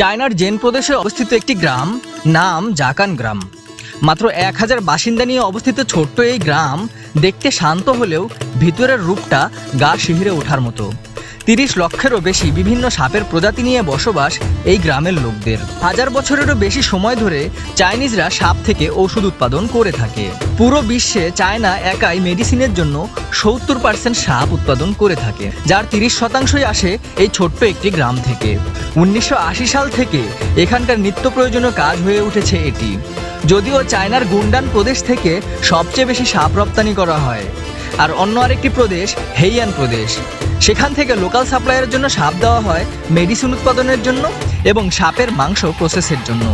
চায়নার জেন প্রদেশে অবস্থিত একটি গ্রাম, নাম জাকান গ্রাম। মাত্র এক হাজার বাসিন্দা নিয়ে অবস্থিত ছোট্ট এই গ্রাম দেখতে শান্ত হলেও ভিতরের রূপটা গা শিহিরে ওঠার মতো। তিরিশ লক্ষেরও বেশি বিভিন্ন সাপের প্রজাতি নিয়ে বসবাস এই গ্রামের লোকদের। হাজার বছরেরও বেশি সময় ধরে চাইনিজরা সাপ থেকে ওষুধ উৎপাদন করে থাকে। পুরো বিশ্বে চায়না একাই মেডিসিনের জন্য সত্তর পার্সেন্ট সাপ উৎপাদন করে থাকে, যার তিরিশ শতাংশই আসে এই ছোট্ট একটি গ্রাম থেকে। উনিশশো আশি সাল থেকে এখানকার নিত্য প্রয়োজনীয় কাজ হয়ে উঠেছে এটি। যদিও চায়নার গুন্ডান প্রদেশ থেকে সবচেয়ে বেশি সাপ রপ্তানি করা হয়। আর অন্য আরেকটি প্রদেশ হেইয়ান প্রদেশ। সেখান থেকে লোকাল সাপ্লাইয়ের জন্য সাপ দেওয়া হয়, মেডিসিন উৎপাদনের জন্য এবং সাপের মাংস প্রসেসের জন্য।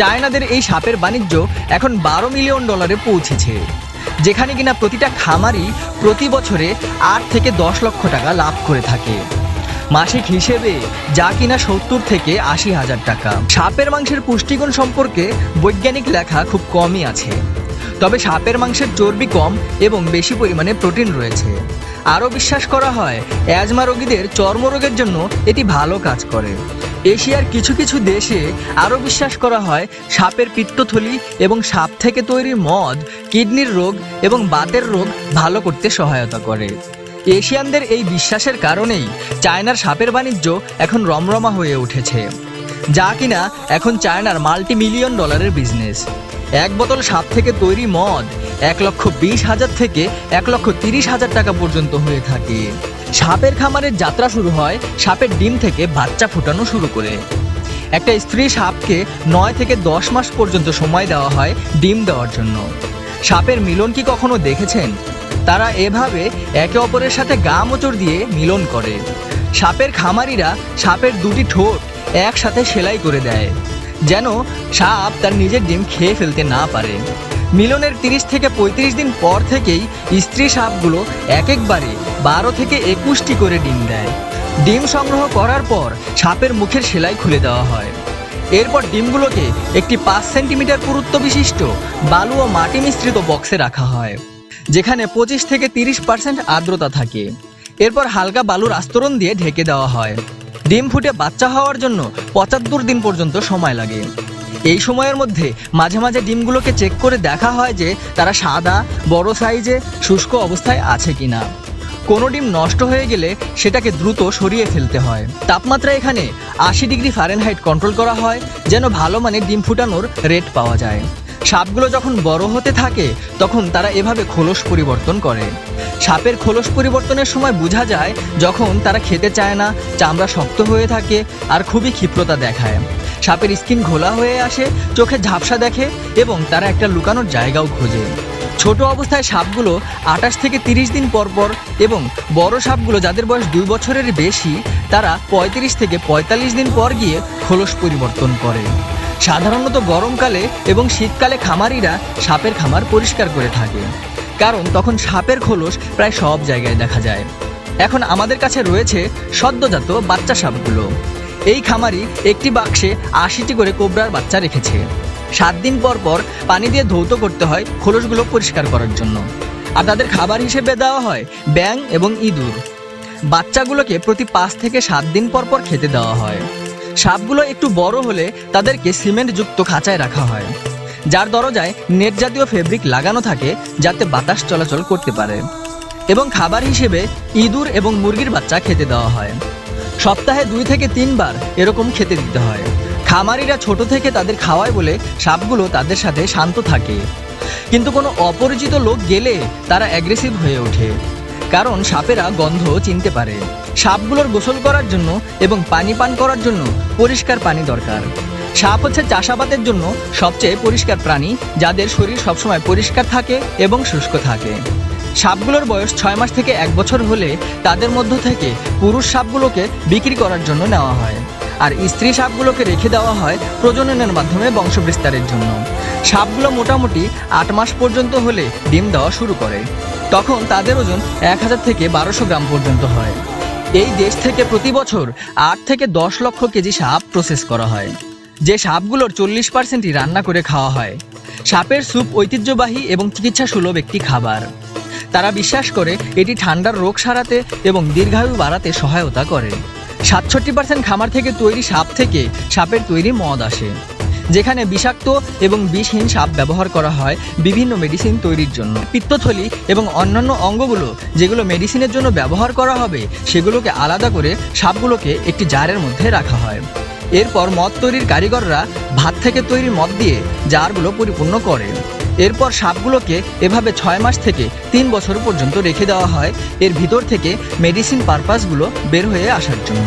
চায়নাদের এই সাপের বাণিজ্য এখন বারো মিলিয়ন ডলারে পৌঁছেছে, যেখানে কিনা প্রতিটা খামারই প্রতি বছরে আট থেকে দশ লক্ষ টাকা লাভ করে থাকে। মাসিক হিসেবে যা কিনা সত্তর থেকে আশি হাজার টাকা। সাপের মাংসের পুষ্টিগুণ সম্পর্কে বৈজ্ঞানিক লেখা খুব কমই আছে। তবে সাপের মাংসের চর্বি কম এবং বেশি পরিমাণে প্রোটিন রয়েছে। আরও বিশ্বাস করা হয়, অ্যাজমা রোগীদের চর্মরোগের জন্য এটি ভালো কাজ করে। এশিয়ার কিছু কিছু দেশে আরও বিশ্বাস করা হয়, সাপের পিত্তথলি এবং সাপ থেকে তৈরি মদ, কিডনির রোগ এবং বাতের রোগ ভালো করতে সহায়তা করে। এশিয়ানদের এই বিশ্বাসের কারণেই চায়নার সাপের বাণিজ্য এখন রমরমা হয়ে উঠেছে। যা কিনা এখন চায়নার মাল্টি মিলিয়ন ডলারের বিজনেস। এক বোতল সাপ থেকে তৈরি মদ এক লক্ষ বিশ হাজার থেকে এক লক্ষ তিরিশ হাজার টাকা পর্যন্ত হয়ে থাকে। সাপের খামারের যাত্রা শুরু হয় সাপের ডিম থেকে বাচ্চা ফোটানো শুরু করে। একটা স্ত্রী সাপকে নয় থেকে দশ মাস পর্যন্ত সময় দেওয়া হয় ডিম দেওয়ার জন্য। সাপের মিলন কি কখনো দেখেছেন? তারা এভাবে একে অপরের সাথে গা মোচড় দিয়ে মিলন করে। সাপের খামারিরা সাপের দুটি ঠোঁট একসাথে সেলাই করে দেয়। যেন সাপ তার নিজের ডিম খেয়ে ফেলতে না পারে। মিলনের তিরিশ থেকে পঁয়ত্রিশ দিন পর থেকেই স্ত্রী সাপগুলো এক একবারে বারো থেকে একুশটি করে ডিম দেয়। ডিম সংগ্রহ করার পর সাপের মুখের সেলাই খুলে দেওয়া হয়। এরপর ডিমগুলোকে একটি পাঁচ সেন্টিমিটার পুরুত্ব বিশিষ্ট বালু ও মাটি মিশ্রিত বক্সে রাখা হয়, যেখানে পঁচিশ থেকে তিরিশ পার্সেন্ট আর্দ্রতা থাকে। এরপর হালকা বালুর আস্তরণ দিয়ে ঢেকে দেওয়া হয়। ডিম ফুটে বাচ্চা হওয়ার জন্য পঁচাত্তর দিন পর্যন্ত সময় লাগে। এই সময়ের মধ্যে মাঝে মাঝে ডিমগুলোকে চেক করে দেখা হয় যে তারা সাদা, বড় সাইজে শুষ্ক অবস্থায় আছে কিনা। কোনো ডিম নষ্ট হয়ে গেলে সেটাকে দ্রুত সরিয়ে ফেলতে হয়। তাপমাত্রা এখানে আশি ডিগ্রি ফারেনহাইট কন্ট্রোল করা হয়, যেন ভালো মানের ডিম ফুটানোর রেট পাওয়া যায়। সাপগুলো যখন বড় হতে থাকে, তখন তারা এভাবে খোলস পরিবর্তন করে। সাপের খোলস পরিবর্তনের সময় বোঝা যায়, যখন তারা খেতে চায় না, চামড়া শক্ত হয়ে থাকে আর খুবই ক্ষিপ্রতা দেখায়। সাপের স্কিন ঘোলা হয়ে আসে, চোখে ঝাপসা দেখে এবং তারা একটা লুকানোর জায়গাও খোঁজে। ছোট অবস্থায় সাপগুলো আঠাশ থেকে তিরিশ দিন পর পর এবং বড় সাপগুলো যাদের বয়স দুই বছরের বেশি, তারা পঁয়ত্রিশ থেকে পঁয়তাল্লিশ দিন পর গিয়ে খোলস পরিবর্তন করে। সাধারণত গরমকালে এবং শীতকালে খামারিরা সাপের খামার পরিষ্কার করে থাকে, কারণ তখন সাপের খোলস প্রায় সব জায়গায় দেখা যায়। এখন আমাদের কাছে রয়েছে সদ্যজাত বাচ্চা সাপগুলো। এই খামারি একটি বাক্সে আশিটি করে কোবরার বাচ্চা রেখেছে। সাত দিন পর পর পানি দিয়ে ধৌত করতে হয় খোলসগুলো পরিষ্কার করার জন্য। আর তাদের খাবার হিসেবে দেওয়া হয় ব্যাং এবং ইঁদুর। বাচ্চাগুলোকে প্রতি পাঁচ থেকে সাত দিন পর পর খেতে দেওয়া হয়। সাপগুলো একটু বড় হলে তাদেরকে সিমেন্টযুক্ত খাঁচায় রাখা হয়। যার দরজায় নেট জাতীয় ফেব্রিক লাগানো থাকে যাতে বাতাস চলাচল করতে পারে। এবং খাবার হিসেবে ইঁদুর এবং মুরগির বাচ্চা খেতে দেওয়া হয়। সপ্তাহে দুই থেকে তিনবার এরকম খেতে দিতে হয়। খামারিরা ছোট থেকে তাদের খাওয়ায় বলে সাপগুলো তাদের সাথে শান্ত থাকে। কিন্তু কোনো অপরিচিত লোক গেলে তারা অ্যাগ্রেসিভ হয়ে ওঠে। কারণ সাপেরা গন্ধ চিনতে পারে। সাপগুলোর গোসল করার জন্য এবং পানি পান করার জন্য পরিষ্কার পানি দরকার। সাপ হচ্ছে চাষাবাদের জন্য সবচেয়ে পরিষ্কার প্রাণী, যাদের শরীর সবসময় পরিষ্কার থাকে এবং শুষ্ক থাকে। সাপগুলোর বয়স ছয় মাস থেকে এক বছর হলে তাদের মধ্য থেকে পুরুষ সাপগুলোকে বিক্রি করার জন্য নেওয়া হয়। আর স্ত্রী সাপগুলোকে রেখে দেওয়া হয় প্রজননের মাধ্যমে বংশবিস্তারের জন্য। সাপগুলো মোটামুটি আট মাস পর্যন্ত হলে ডিম দেওয়া শুরু করে। তখন তাদের ওজন এক হাজার থেকে বারোশো গ্রাম পর্যন্ত হয়। এই দেশ থেকে প্রতি বছর আট থেকে দশ লক্ষ কেজি সাপ প্রসেস করা হয়। যে সাপগুলোর চল্লিশ পার্সেন্টই রান্না করে খাওয়া হয়। সাপের স্যুপ ঐতিহ্যবাহী এবং চিকিৎসা সুলভ একটি খাবার। তারা বিশ্বাস করে এটি ঠান্ডার রোগ সারাতে এবং দীর্ঘায়ু বাড়াতে সহায়তা করে। সাতষট্টি পার্সেন্ট খামার থেকে তৈরি সাপ থেকে সাপের তৈরি মদ আসে। যেখানে বিষাক্ত এবং বিষহীন সাপ ব্যবহার করা হয় বিভিন্ন মেডিসিন তৈরির জন্য। পিত্তথলি এবং অন্যান্য অঙ্গগুলো যেগুলো মেডিসিনের জন্য ব্যবহার করা হবে, সেগুলোকে আলাদা করে সাপগুলোকে একটি জারের মধ্যে রাখা হয়। এরপর মদ তৈরির কারিগররা ভাত থেকে তৈরি মদ দিয়ে জারগুলো পরিপূর্ণ করে। এরপর সাপগুলোকে এভাবে ছয় মাস থেকে তিন বছর পর্যন্ত রেখে দেওয়া হয়। এর ভিতর থেকে মেডিসিন পারপাসগুলো বের হয়ে আসার জন্য।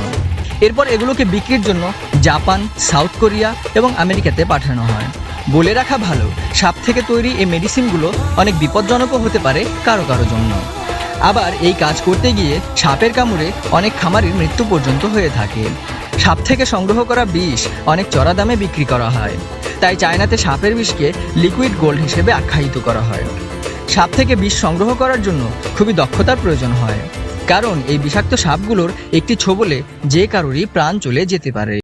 এরপর এগুলোকে বিক্রির জন্য জাপান, সাউথ কোরিয়া এবং আমেরিকাতে পাঠানো হয়। বলে রাখা ভালো, সাপ থেকে তৈরি এই মেডিসিনগুলো অনেক বিপজ্জনকও হতে পারে কারও কারও জন্য। আবার এই কাজ করতে গিয়ে সাপের কামড়ে অনেক খামারির মৃত্যু পর্যন্ত হয়ে থাকে। সাপ থেকে সংগ্রহ করা বিষ অনেক চড়া দামে বিক্রি করা হয়। তাই চায়নাতে সাপের বিষকে লিকুইড গোল্ড হিসেবে আখ্যায়িত করা হয়। সাপ থেকে বিষ সংগ্রহ করার জন্য খুবই দক্ষতার প্রয়োজন হয়। কারণ এই বিষাক্ত সাপগুলোর একটি ছোবলে যে কারোরই প্রাণ চলে যেতে পারে।